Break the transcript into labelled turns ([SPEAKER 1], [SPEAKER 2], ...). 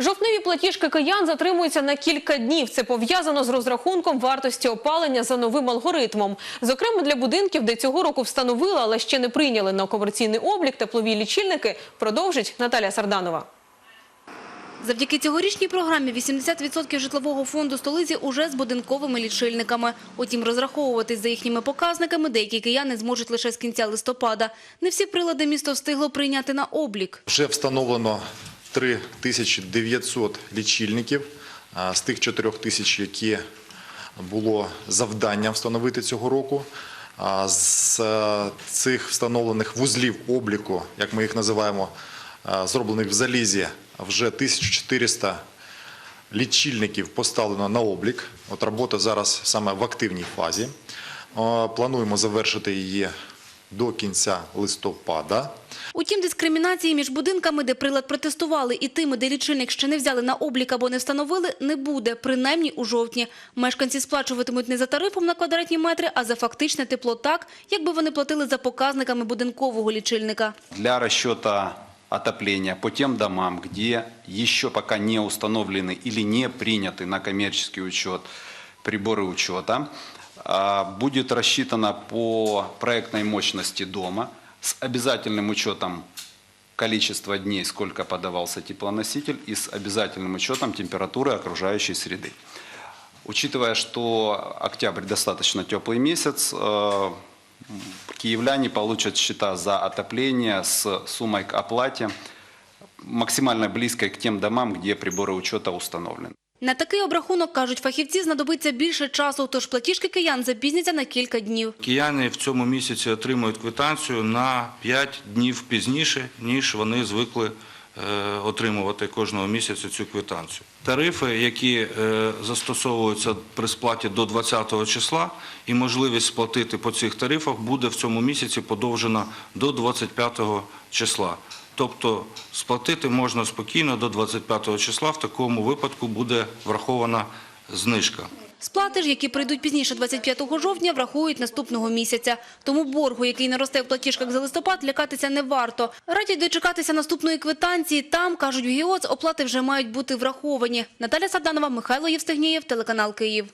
[SPEAKER 1] Жовтневі платіжки киян затримуються на кілька днів. Це пов'язано з розрахунком вартості опалення за новим алгоритмом. Зокрема, для будинків, де цього року встановили, але ще не прийняли на комерційний облік теплові лічильники, продовжить Наталія Сарданова.
[SPEAKER 2] Завдяки цьогорічній програмі 80% житлового фонду столиці уже з будинковими лічильниками. Утім, розраховуватись за їхніми показниками деякі кияни зможуть лише з кінця листопада. Не всі прилади місто встигло прийняти на облік.
[SPEAKER 3] Вже встановлено 3900 лічильників з тих 4000, які було завданням встановити цього року. З е, цих встановлених вузлів обліку, як ми їх називаємо, зроблених в залізі, вже 1400 лічильників поставлено на облік. От робота зараз саме в активній фазі. Плануємо завершити її до кінця листопада.
[SPEAKER 2] Утім, дискримінації між будинками, де прилад протестували, і тими, де лічильник ще не взяли на облік або не встановили, не буде, принаймні у жовтні. Мешканці сплачуватимуть не за тарифом на квадратні метри, а за фактичне тепло так, якби вони платили за показниками будинкового лічильника.
[SPEAKER 4] для расчета отопления по тем домам, где еще пока не установлены или не приняты на коммерческий учет приборы учета, а, будет рассчитано по проектной мощности дома с обязательным учетом количества дней, сколько подавался теплоноситель, и с обязательным учетом температуры окружающей среды. Учитывая, что октябрь достаточно теплый месяц, э, киевляне получат счета за отопление с суммой к оплате максимально близкой к тем домам, где приборы учета установлены.
[SPEAKER 2] На такий обрахунок, кажуть фахівці, знадобиться більше часу, тож платіжки киян запізняться на кілька днів.
[SPEAKER 5] Кияни в цьому місяці отримують квитанцію на 5 днів пізніше, ніж вони звикли е, отримувати кожного місяця цю квитанцію. Тарифи, які е, застосовуються при сплаті до 20 числа, і можливість сплатити по цих тарифах буде в цьому місяці подовжена до 25 числа. Тобто сплатити можна спокійно до 25 числа, в такому випадку буде врахована знижка.
[SPEAKER 2] Сплати ж, які прийдуть пізніше 25 жовтня, врахують наступного місяця. Тому боргу, який наросте в платіжках за листопад, лякатися не варто. Радять дочекатися наступної квитанції. Там, кажуть в ГІОЦ, оплати вже мають бути враховані. Наталя Сарданова, Михайло Євстигнєєв, телеканал «Київ».